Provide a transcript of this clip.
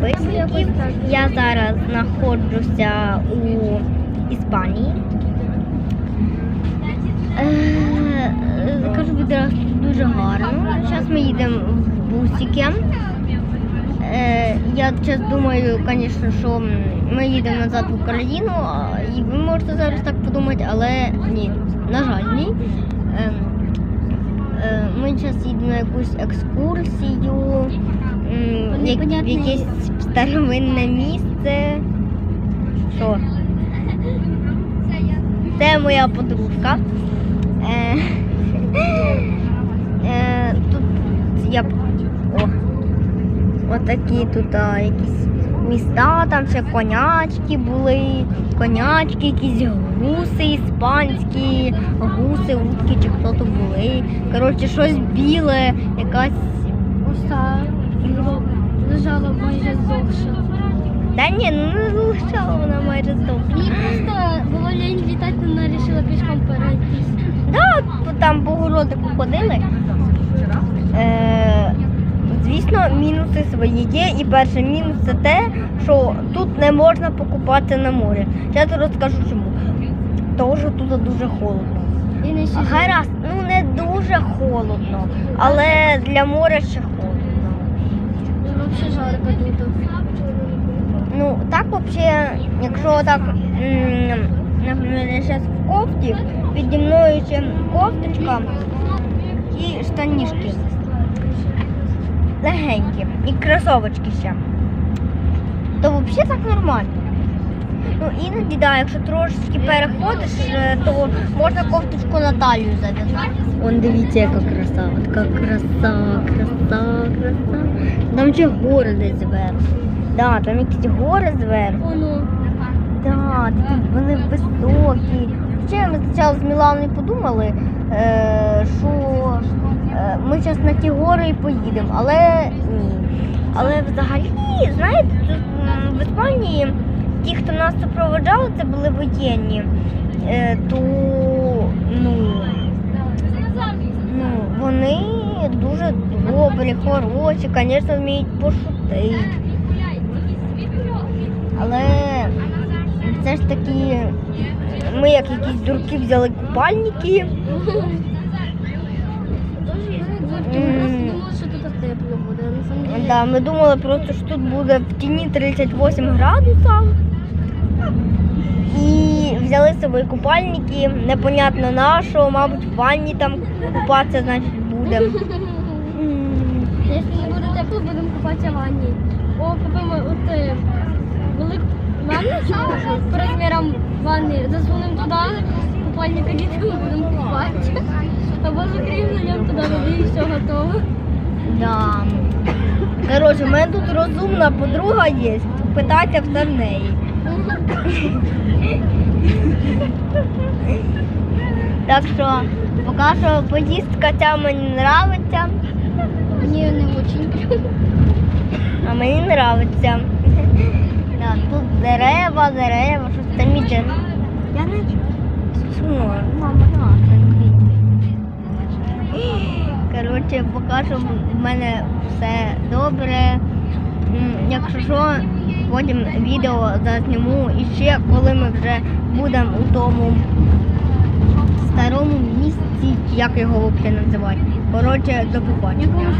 підписників. Я зараз знаходжуся у Іспанії. Е, е, Кажу відразу дуже гарно. Зараз ми їдемо в бусики. Е, Я зараз думаю, звісно, що ми їдемо назад в Україну, і ви можете зараз так подумати, але ні, на жаль, ні. Ем, Ми зараз їдемо на якусь екскурсію, в якесь старовинне місце. Що? Це моя подружка. Е, е, тут я. О, отакі тут а, якісь міста, там ще конячки були, конячки, якісь гуси іспанські, гуси, утки чи хто то були. Коротше, щось біле, якась. Оса лежала майже здовше. Та ні, ну не залишала вона майже здохла. Мені просто було лінь літати, вона вирішила пішком перейтись. Да, там по городику ходили. Е, звісно, мінуси свої є. І перший мінус це те, що тут не можна покупати на морі. Я тобі розкажу чому. Тому що тут дуже холодно. І не ще Гаразд, ну не дуже холодно, але для моря ще холодно. взагалі жарко тут. Ну, так взагалі, якщо так, м, наприклад, я зараз в кофті, піді мною ще кофточка і штанішки. Легенькі. І кросовочки ще. То взагалі так нормально. Ну, іноді, да, якщо трошечки переходиш, е, то можна кофточку на талію зав'язати. Вон дивіться, яка краса, така краса, краса, краса. Там ще гори десь зверху. Да, там якісь гори зверху. Воно. Да, такі вони високі. Ще ми спочатку з Міланою подумали, е, що е, ми зараз на ті гори і поїдемо, але ні. Але взагалі, знаєте, тут м, в Іспанії ті, хто нас супроводжали, це були воєнні, е, то ну, ну, вони дуже добрі, хороші, звісно, вміють пошутити. Але все ж таки ми як якісь дурки взяли купальники. Да, ми думали просто, що тут буде в тіні 38 градусів. І взяли з собою купальники, непонятно на що, мабуть, в ванні там купатися, значить, будемо. Якщо не буде тепло, будемо купатися в ванні. О, купимо от е, велику ванну по розмірам ванни. Засунемо туди, купальник одітимо, будемо купати. Або закриємо на ньому туди води і все готово. Да. Коротше, в мене тут розумна подруга є. Питайте все в неї. Так що, поки що поїздка ця мені подобається, Мені не дуже. а мені подобається. Да, тут дерева, дерева, щось там іде. Я не чую. Мама, Коротше, поки що в мене все добре. Якщо що, потім відео зазніму і ще коли ми вже будемо у тому старому місці, як його взагалі називати. Коротше, до побачення.